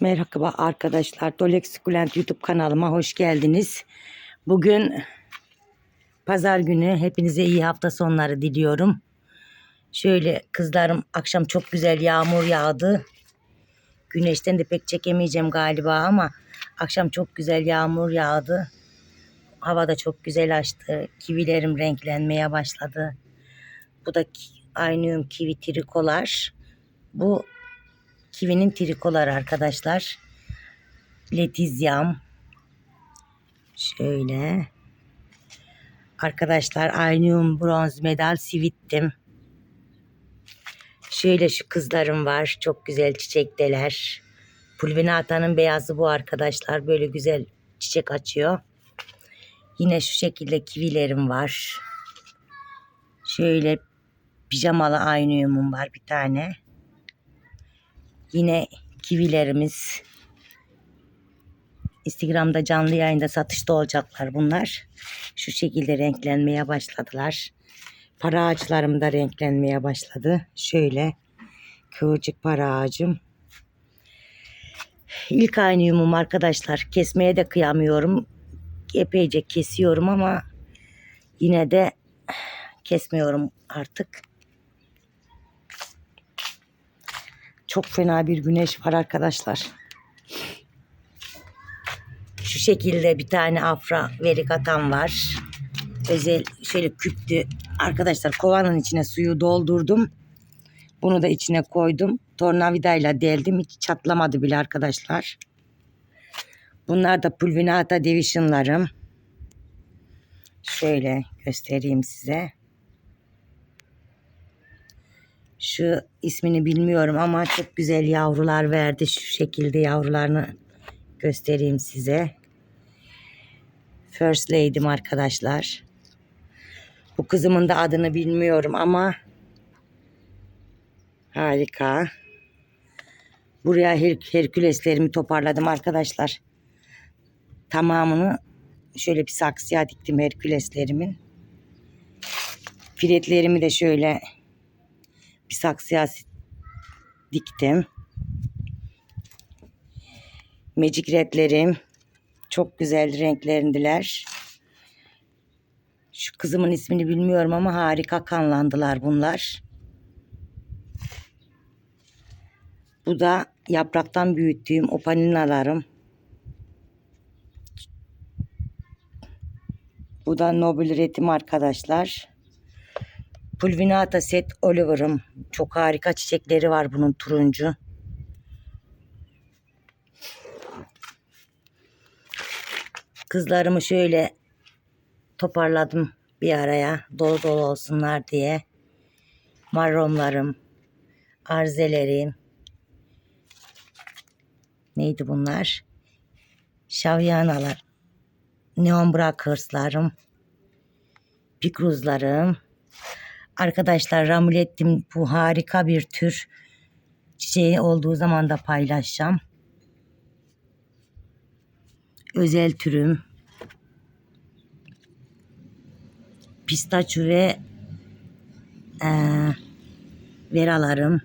Merhaba arkadaşlar. Dolex Sukulent YouTube kanalıma hoş geldiniz. Bugün pazar günü. Hepinize iyi hafta sonları diliyorum. Şöyle kızlarım akşam çok güzel yağmur yağdı. Güneşten de pek çekemeyeceğim galiba ama akşam çok güzel yağmur yağdı. Hava da çok güzel açtı. Kivilerim renklenmeye başladı. Bu da Aynium kivi trikolar. Bu Kivinin trikolar arkadaşlar. Letizyam. Şöyle. Arkadaşlar Aynium bronz medal sivittim. Şöyle şu kızlarım var. Çok güzel çiçekteler. Pulvinata'nın beyazı bu arkadaşlar. Böyle güzel çiçek açıyor. Yine şu şekilde kivilerim var. Şöyle pijamalı aynıyumum var bir tane. Yine kivilerimiz. Instagram'da canlı yayında satışta olacaklar bunlar. Şu şekilde renklenmeye başladılar. Para ağaçlarım da renklenmeye başladı. Şöyle kıvırcık para ağacım. İlk aynıyumum arkadaşlar. Kesmeye de kıyamıyorum. Epeyce kesiyorum ama yine de kesmiyorum artık. Çok fena bir güneş var arkadaşlar. Şu şekilde bir tane afra verikatan var. Özel şöyle küptü. Arkadaşlar kovanın içine suyu doldurdum. Bunu da içine koydum. Tornavidayla deldim. Hiç çatlamadı bile arkadaşlar. Bunlar da pulvinata divisionlarım. Şöyle göstereyim size. Şu ismini bilmiyorum ama çok güzel yavrular verdi. Şu şekilde yavrularını göstereyim size. First Lady'm arkadaşlar. Bu kızımın da adını bilmiyorum ama harika. Buraya Her Herküleslerimi toparladım arkadaşlar. Tamamını şöyle bir saksıya diktim Herküleslerimin. Filetlerimi de şöyle bir saksıya diktim. Magic Red'lerim çok güzel renklerindiler. Şu kızımın ismini bilmiyorum ama harika kanlandılar bunlar. Bu da yapraktan büyüttüğüm opaninalarım. Bu da Noble Red'im arkadaşlar. Pulvinata set Oliver'ım. Çok harika çiçekleri var bunun turuncu. Kızlarımı şöyle toparladım bir araya dolu dolu olsunlar diye. Marromlarım, arzelerim. Neydi bunlar? Şavyanalar, neon bırakırslarım, pikruzlarım. Arkadaşlar ramulettim bu harika bir tür. Çiçeği olduğu zaman da paylaşacağım. Özel türüm. Pistaçu ve eee veralarım.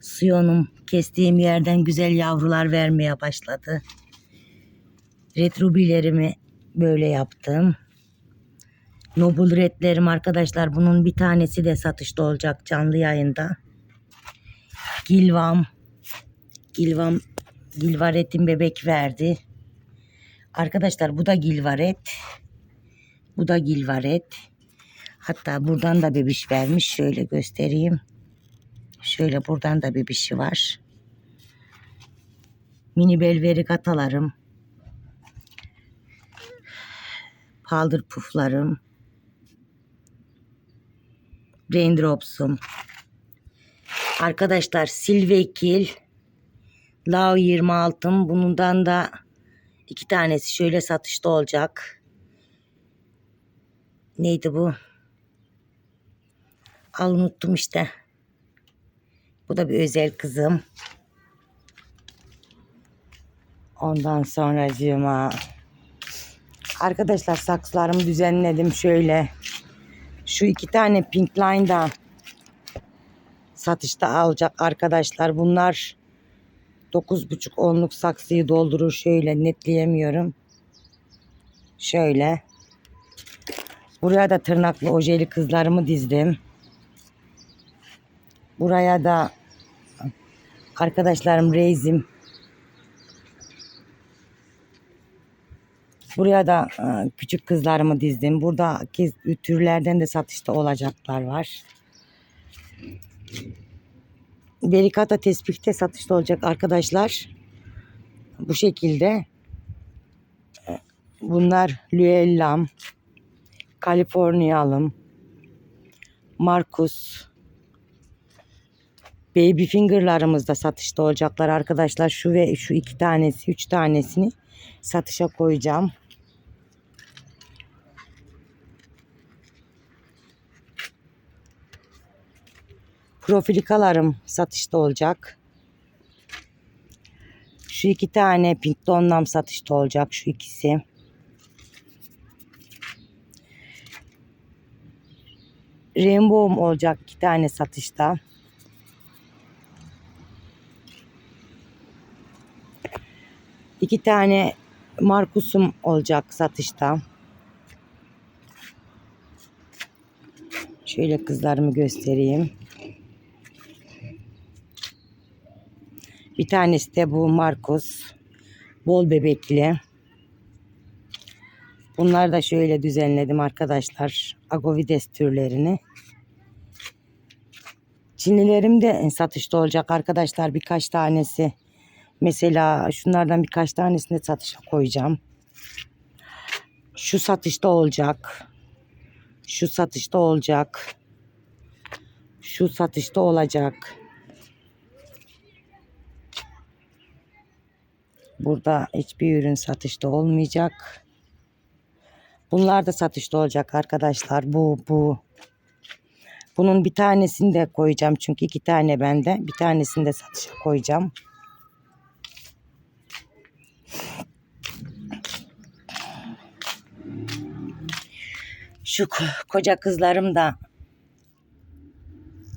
Siyonum kestiğim yerden güzel yavrular vermeye başladı. Retrubilerimi böyle yaptım. Noble Red'lerim arkadaşlar. Bunun bir tanesi de satışta olacak canlı yayında. Gilvam. Gilvam. Gilvaret'in bebek verdi. Arkadaşlar bu da Gilvaret. Bu da Gilvaret. Hatta buradan da bebiş vermiş. Şöyle göstereyim. Şöyle buradan da bebişi var. Mini belveri katalarım. Paldır puflarım. Raindrops'um. Arkadaşlar Silvekil Lav 26'ım. Bundan da iki tanesi şöyle satışta olacak. Neydi bu? Al unuttum işte. Bu da bir özel kızım. Ondan sonra cima. Arkadaşlar saksılarımı düzenledim şöyle. Şu iki tane Pink Line'da satışta alacak arkadaşlar. Bunlar 9,5 onluk saksıyı doldurur şöyle netleyemiyorum. Şöyle. Buraya da tırnaklı ojeli kızlarımı dizdim. Buraya da arkadaşlarım reizim. Buraya da e, küçük kızlarımı dizdim. Buradaki türlerden de satışta olacaklar var. Delikata tespihte satışta olacak arkadaşlar. Bu şekilde. Bunlar Lüellam, Kaliforniyalım, Marcus, Baby finger'larımız da satışta olacaklar arkadaşlar. Şu ve şu iki tanesi, üç tanesini satışa koyacağım. Profilikalarım satışta olacak. Şu iki tane pink donlam satışta olacak. Şu ikisi. Rainbow'um olacak iki tane satışta. İki tane Markus'um olacak satışta. Şöyle kızlarımı göstereyim. Bir tanesi de bu Markus. Bol bebekli. Bunları da şöyle düzenledim arkadaşlar. Agovides türlerini. Çinilerim de satışta olacak arkadaşlar birkaç tanesi. Mesela şunlardan birkaç tanesini satışa koyacağım. Şu satışta olacak. Şu satışta olacak. Şu satışta olacak. Burada hiçbir ürün satışta olmayacak. Bunlar da satışta olacak arkadaşlar. Bu bu. Bunun bir tanesini de koyacağım. Çünkü iki tane bende. Bir tanesini de satışa koyacağım. Şu ko- koca kızlarım da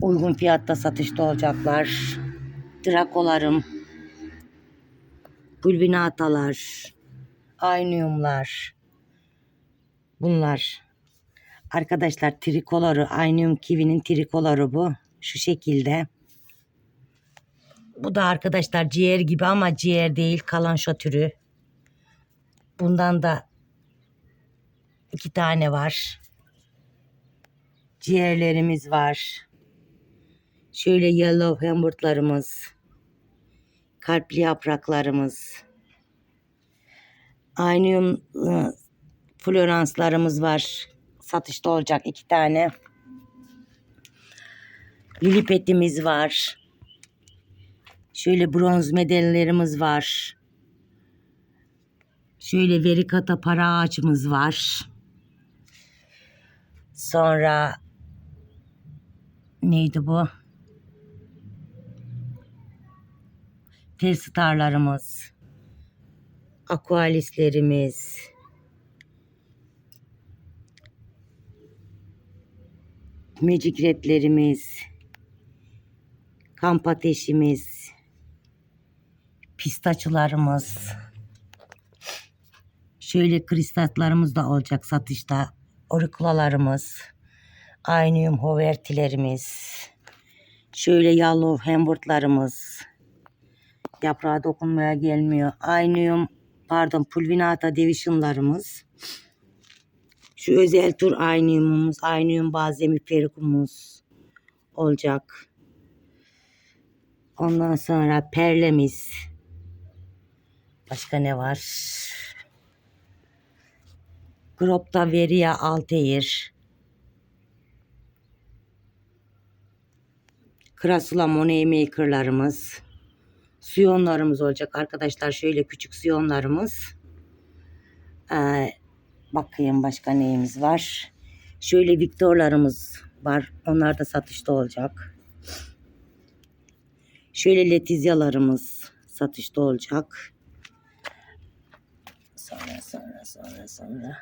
uygun fiyatta satışta olacaklar. Drakolarım, bulbinatalar, ayniyumlar. Bunlar. Arkadaşlar trikoları, ayniyum kivinin trikoları bu. Şu şekilde. Bu da arkadaşlar ciğer gibi ama ciğer değil kalanşo türü. Bundan da iki tane var. Ciğerlerimiz var. Şöyle yellow hamburtlarımız. Kalpli yapraklarımız. Aynıyum ıı, floranslarımız var. Satışta olacak iki tane. Lilipetimiz var. Şöyle bronz medallerimiz var. Şöyle verikata para ağaçımız var. Sonra neydi bu? Telstarlarımız. Aqualislerimiz. Magic redlerimiz. Kamp ateşimiz. Pistaçılarımız. Şöyle kristallarımız da olacak satışta. Orikulalarımız. Aynıyum hovertilerimiz. Şöyle yellow hamburtlarımız. Yaprağa dokunmaya gelmiyor. Aynıyum pardon pulvinata divisionlarımız. Şu özel tur aynıyumumuz. Aynıyum bazemi perikumuz olacak. Ondan sonra perlemiz. Başka ne var? Gropta Veria Altair. Krasula Money Maker'larımız. Siyonlarımız olacak arkadaşlar. Şöyle küçük siyonlarımız. Ee, bakayım başka neyimiz var. Şöyle Victor'larımız var. Onlar da satışta olacak. Şöyle letizyalarımız satışta olacak. Sonra sonra sonra sonra.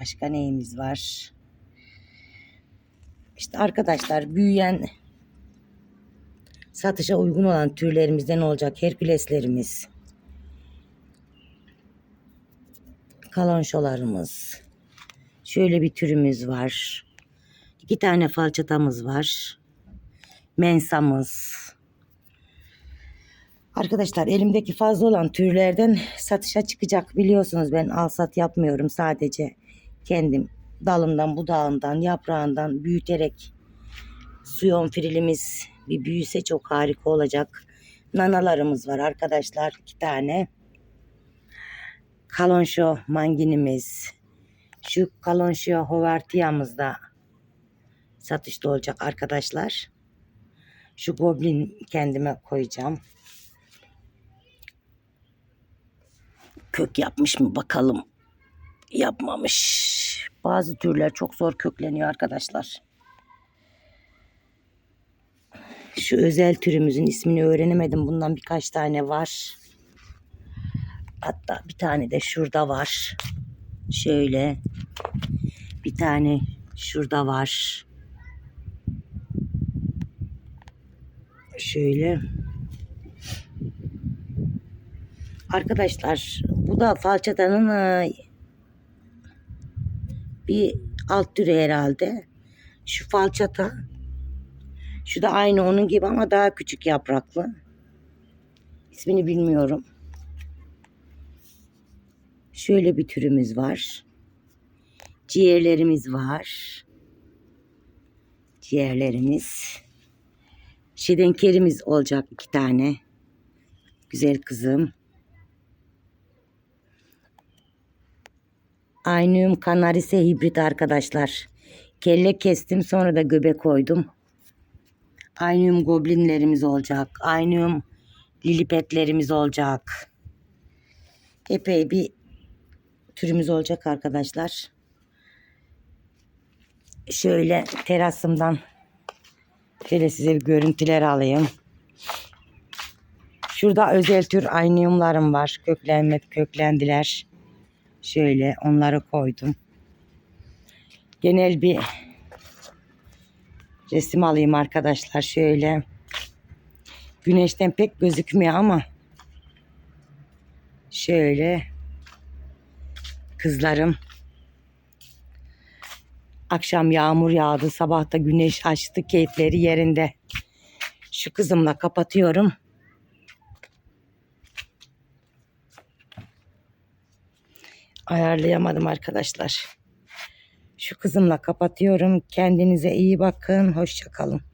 Başka neyimiz var? İşte arkadaşlar büyüyen satışa uygun olan türlerimizden olacak herküleslerimiz. Kalonşolarımız. Şöyle bir türümüz var. İki tane falçatamız var. Mensamız. Arkadaşlar elimdeki fazla olan türlerden satışa çıkacak. Biliyorsunuz ben al sat yapmıyorum. Sadece kendim dalından, budağından, yaprağından büyüterek suyon frilimiz bir büyüse çok harika olacak. Nanalarımız var arkadaşlar. iki tane. Kalonşo manginimiz. Şu kalonşo hovartiyamız da satışta olacak arkadaşlar. Şu goblin kendime koyacağım. Kök yapmış mı bakalım. Yapmamış. Bazı türler çok zor kökleniyor arkadaşlar. Şu özel türümüzün ismini öğrenemedim. Bundan birkaç tane var. Hatta bir tane de şurada var. Şöyle. Bir tane şurada var. Şöyle. Arkadaşlar bu da falçatanın bir alt türü herhalde. Şu falçata. Şu da aynı onun gibi ama daha küçük yapraklı. İsmini bilmiyorum. Şöyle bir türümüz var. Ciğerlerimiz var. Ciğerlerimiz. Şedenkerimiz olacak iki tane. Güzel kızım. Aynum canarise hibrit arkadaşlar. Kelle kestim sonra da göbek koydum. Aynum goblinlerimiz olacak. Aynum lilipetlerimiz olacak. Epey bir türümüz olacak arkadaşlar. Şöyle terasımdan şöyle size bir görüntüler alayım. Şurada özel tür aynıyumlarım var. Köklenme, köklendiler. Şöyle onları koydum. Genel bir resim alayım arkadaşlar. Şöyle güneşten pek gözükmüyor ama şöyle kızlarım akşam yağmur yağdı sabah da güneş açtı keyifleri yerinde şu kızımla kapatıyorum ayarlayamadım arkadaşlar. Şu kızımla kapatıyorum. Kendinize iyi bakın. Hoşça kalın